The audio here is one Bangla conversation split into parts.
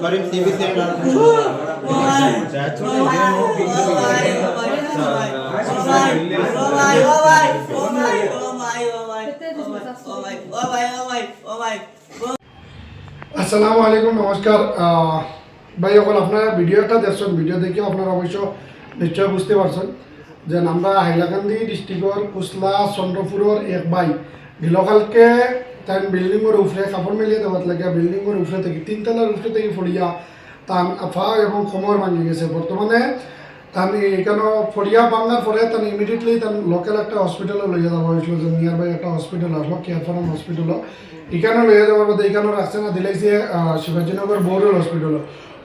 গরিব সিবিসি আসসালামু আলাইকুম নমস্কার আহ, ভাই এখন আপনারা ভিডিও একটা দেখছেন ভিডিও দেখে আপনারা অবশ্য নিশ্চয় বুঝতে পারছেন যে আমরা হাইলাকান্দি ডিস্ট্রিক্টর কুসলা চন্দ্রপুরের এক বাই। গিলকালকে তাই বিল্ডিংয়ের উপরে কাপড় মেলিয়ে দেওয়ার লাগে। বিল্ডিংয়ের উপরে থেকে তিনতলার উপরে থেকে ফড়িয়া তান আফা এবং কোমর ভাঙি গেছে। বর্তমানে তান এখানে ফড়িয়া ভাঙার পরে তান ইমিডিয়েটলি তান লোকাল একটা হসপিটালে লইয়া যাওয়া হয়েছিল যে নিয়ার বাই একটা হসপিটাল আসলো কেয়ার ফার্ম হসপিটাল এখানে লইয়া যাওয়ার মধ্যে এখানে রাখছে না দিলাইছে শিবাজীনগর বৌরল হসপিটাল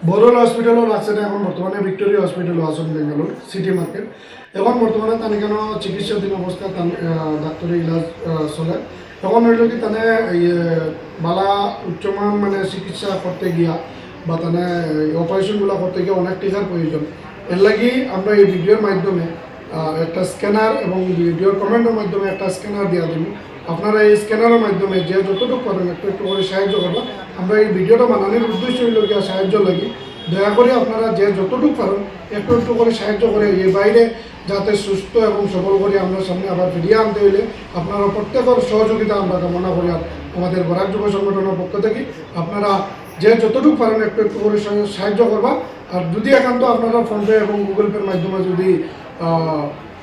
বৌরল হসপিটালও না, এখন বর্তমানে ভিক্টোরিয়া হসপিটাল আসন বেঙ্গালোর, সিটি মার্কেট। এখন বর্তমানে তান কেন চিকিৎসাধীন অবস্থা ডাক্তারি ইলাজ চলে। এখন হইল কি তানে বালা উচ্চমান মানে চিকিৎসা করতে গিয়া বা তানে অপারেশনগুলো করতে গিয়ে অনেক টিকার প্রয়োজন। এর লাগি আমরা এই ভিডিওর মাধ্যমে একটা স্ক্যানার এবং ভিডিওর কমেন্টের মাধ্যমে একটা স্ক্যানার দেওয়া দেবো আপনারা এই স্ক্যানারের মাধ্যমে যে যতটুকু পারেন একটু একটু করে সাহায্য করবেন আমরা এই ভিডিওটা বানানোর উদ্দেশ্য সাহায্য লাগি। দয়া করে আপনারা যে যতটুকু পারেন, একটু একটু করে সাহায্য করে এই বাইরে যাতে সুস্থ এবং সবল করে আমরা সামনে আবার ফিরিয়ে আনতে হইলে আপনারা প্রত্যেকের সহযোগিতা আমরা কামনা করি আমাদের বরাক যুব সংগঠনের পক্ষ থেকে। আপনারা যে যতটুকু পারেন, একটু একটু করে সাহায্য করবা। আর যদি একান্ত আপনারা ফোনপে এবং গুগল পের মাধ্যমে যদি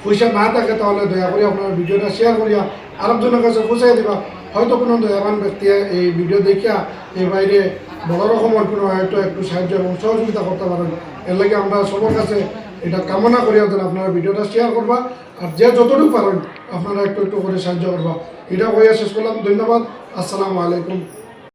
পয়সা না থাকে তাহলে দয়া করে আপনারা ভিডিওটা শেয়ার করিয়া আরেকজনের কাছে পৌঁছাই দিবা। হয়তো কোনো দয়াবান ব্যক্তি এই ভিডিও দেখিয়া এই বাইরে বড় রকমের কোনো হয়তো একটু সাহায্য এবং সহযোগিতা করতে পারেন। এর লাগে আমরা সবার কাছে এটা কামনা করি যেন আপনারা ভিডিওটা শেয়ার করবা। আর যে যতটুকু পারেন আপনারা একটু একটু করে সাহায্য করবা। এটা হয়ে শেষ করলাম। ধন্যবাদ। আসসালামু আলাইকুম।